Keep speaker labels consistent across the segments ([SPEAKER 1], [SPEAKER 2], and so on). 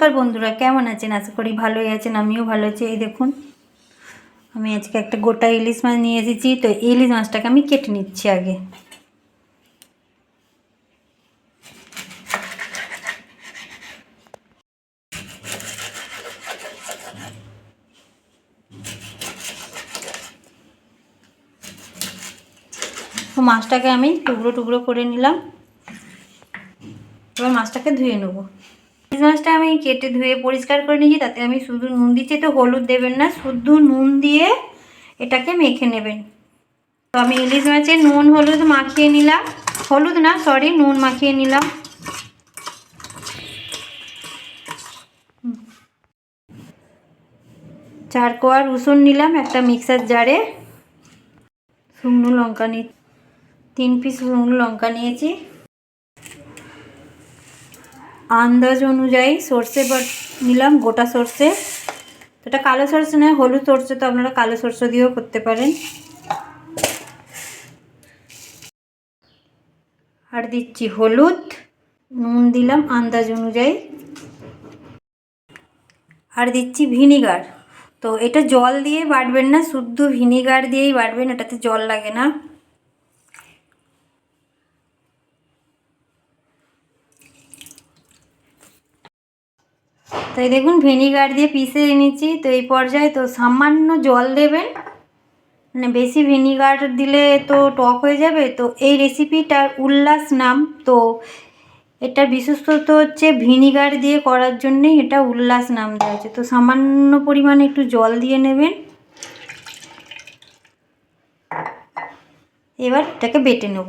[SPEAKER 1] নমস্কার বন্ধুরা, কেমন আছেন? আশা করি ভালোই আছেন, আমিও ভালো আছি। এই দেখুন, আমি আজকে একটা গোটা ইলিশ মাছ নিয়ে এসেছি। তো ইলিশ মাছটাকে আমি কেটে নিচ্ছি আগে। তো মাছটাকে আমি টুকরো টুকরো করে নিলাম। এবার মাছটাকে ধুয়ে নেব। ইলিশ মাছটা আমি কেটে ধুয়ে পরিষ্কার করে নিয়েছি, তাতে আমি শুধু নুন দিচ্ছি, তো হলুদ দেবেন না, শুধু নুন দিয়ে এটাকে মেখে নেবেন। তো আমি ইলিশ মাছে নুন, হলুদ মাখিয়ে নিলাম। হলুদ না সরি নুন মাখিয়ে নিলাম। চার কোয়া রসুন নিলাম একটা মিক্সার জারে। শুকনো লঙ্কা নি তিন পিস শুকনো লঙ্কা নিয়েছি। আন্দাজ অনুযায়ী সর্ষে নিলাম, গোটা সর্ষে। তো এটা কালো সর্ষে নয়, হলুদ সর্ষে, তো আপনারা কালো সর্ষে দিয়েও করতে পারেন। আর দিচ্ছি হলুদ, নুন দিলাম আন্দাজ অনুযায়ী। আর দিচ্ছি ভিনিগার। তো এটা জল দিয়ে বাটবেন না, শুদ্ধ ভিনিগার দিয়েই বাটবেন, এটাতে জল লাগে না। তাই দেখুন, ভিনিগার দিয়ে পিষে এনেছি। তো এই পর্যায়ে তো সামান্য জল দেবেন। মানে বেশি ভিনিগার দিলে তো টক হয়ে যাবে। তো এই রেসিপিটার উল্লাস নাম। তো এটা বিশেষত হচ্ছে ভিনিগার দিয়ে করার জন্যেই এটা উল্লাস নাম দেওয়া হয়েছে। তো সামান্য পরিমাণে একটু জল দিয়ে নেবেন। এবার এটাকে বেটে নেব।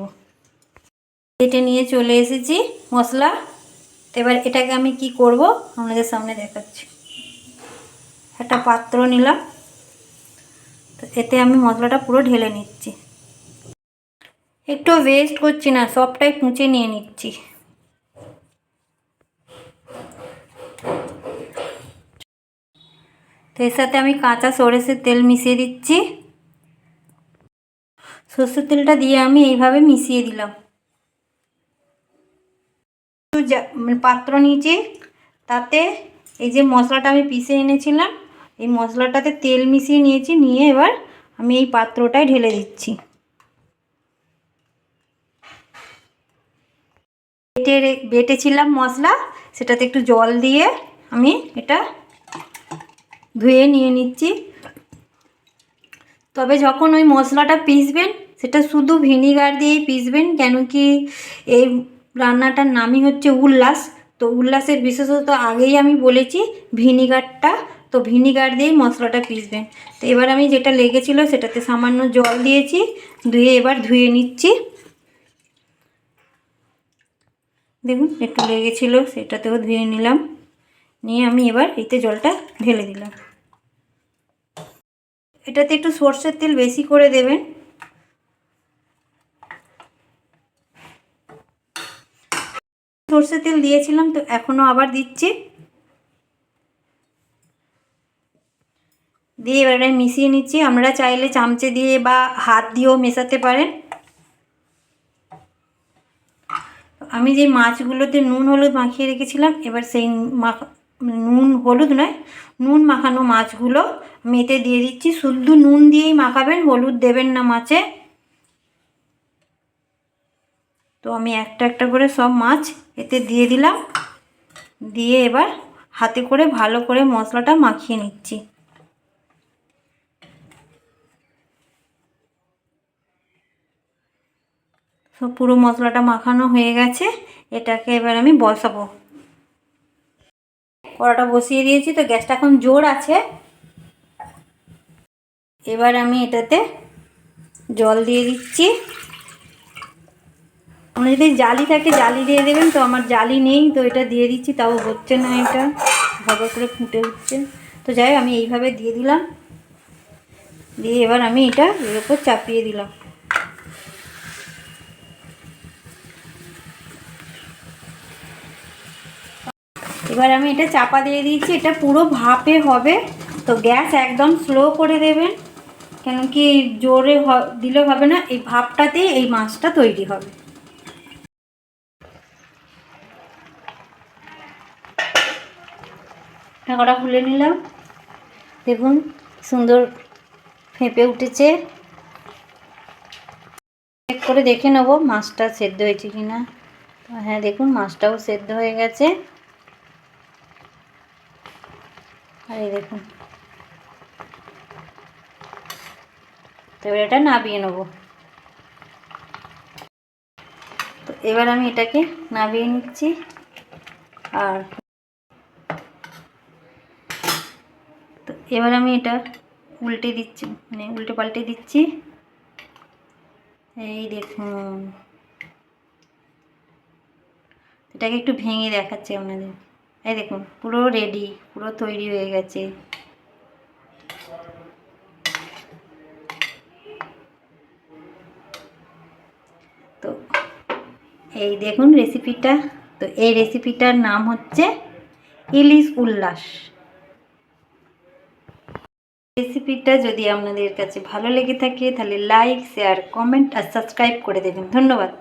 [SPEAKER 1] বেটে নিয়ে চলে এসেছি মশলা। তো এবার এটাকে আমি কি করব? আপনাদের সামনে দেখাচ্ছি। একটা পাত্র নিলাম। তো এতে আমি মশলাটা পুরো ঢেলে নিচ্ছি। একটু ওয়েস্ট করছি না, সবটাই কুঁচে নিয়ে নিচ্ছি। তো এর সাথে আমি কাঁচা সরষের তেল মিশিয়ে দিচ্ছি। সর্ষের তেলটা দিয়ে আমি এইভাবে মিশিয়ে দিলাম। পাত্র নিয়েছি তাতে এই যে মশলাটা আমি পিষে এনেছিলাম, এই মশলাটাতে তেল মিশিয়ে নিয়েছি, নিয়ে এবার আমি এই পাত্রটায় ঢেলে দিচ্ছি। বেটে বেটেছিলাম মশলা, সেটাতে একটু জল দিয়ে আমি এটা ধুয়ে নিয়ে নিচ্ছি। তবে যখন ওই মশলাটা পিসবেন সেটা শুধু ভিনিগার দিয়েই পিসবেন কেন কি এই রান্নাটার নামই হচ্ছে উল্লাস। তো উল্লাসের বিশেষত আগেই আমি বলেছি ভিনিগারটা। তো ভিনিগার দিয়েই মশলাটা পিসবেন তো এবার আমি যেটা লেগেছিলো সেটাতে সামান্য জল দিয়েছি, ধুয়ে এবার ধুয়ে নিচ্ছি। দেখুন, একটু লেগেছিলো, সেটাতেও ধুয়ে নিলাম। নিয়ে আমি এবার এতে জলটা ঢেলে দিলাম। এটাতে একটু সর্ষের তেল বেশি করে দেবেন। সর্ষের তেল দিয়েছিলাম, তো এখনও আবার দিচ্ছি। দিয়ে এবার মিশিয়ে নিচ্ছি। আমরা চাইলে চামচে দিয়ে বা হাত দিয়েও মেশাতে পারেন। আমি যে মাছগুলোতে নুন, হলুদ মাখিয়ে রেখেছিলাম, এবার সেই মাখা নুন, হলুদ নয়, নুন মাখানো মাছগুলো মেতে দিয়ে দিচ্ছি। শুদ্ধ নুন দিয়েই মাখাবেন, হলুদ দেবেন না মাছে। তো আমি একটা একটা করে সব মাছ এতে দিয়ে দিলাম। দিয়ে এবার হাতে করে ভালো করে মশলাটা মাখিয়ে নিচ্ছি। সব পুরো মশলাটা মাখানো হয়ে গেছে। এটাকে এবার আমি বসাবো। কড়াটা বসিয়ে দিয়েছি তো গ্যাসটা এখন জোর আছে। এবার আমি এটাতে জল দিয়ে দিচ্ছি। আমরা যদি জালি থাকে, জালি দিয়ে দেবেন, তো আমার জালি নেই, তো এটা দিয়ে দিচ্ছি, তাও হচ্ছে না এটা। ভালো করে ফুটে উঠছে। তো যাই আমি এইভাবে দিয়ে দিলাম। দিয়ে এবার আমি এটা এর উপর চাপিয়ে দিলাম। এবার আমি এটা চাপা দিয়ে দিয়েছি এটা পুরো ভাপে হবে। তো গ্যাস একদম স্লো করে দেবেন। কেন কি জোরে দিলে হবে না, এই ভাপটাতেই এই মাছটা তৈরি হবে। ঢাকাটা খুলে নিলাম। দেখুন, সুন্দর ফেঁপে উঠেছে। চেক করে দেখে নেব মাছটা সেদ্ধ হয়েছে কি না হ্যাঁ দেখুন, মাছটাও সেদ্ধ হয়ে গেছে। আর এই দেখুন। তো এবার এটা নাবিয়ে নেব। তো এবার আমি এটাকে নাবিয়ে নিচ্ছি। আর এবার আমি এটা উল্টে দিচ্ছি মানে উল্টে পাল্টে দিচ্ছি। এই দেখুন। এটাকে একটু ভেঙে দেখাচ্ছি আপনাদের। এই দেখুন, পুরো রেডি পুরো তৈরি হয়ে গেছে। তো এই দেখুন রেসিপিটা তো এই রেসিপিটার নাম হচ্ছে ইলিশ উল্লাস। রেসিপিটা যদি আপনাদের কাছে ভালো লেগে থাকে, তাহলে লাইক শেয়ার কমেন্ট আর সাবস্ক্রাইব করে দেবেন। ধন্যবাদ।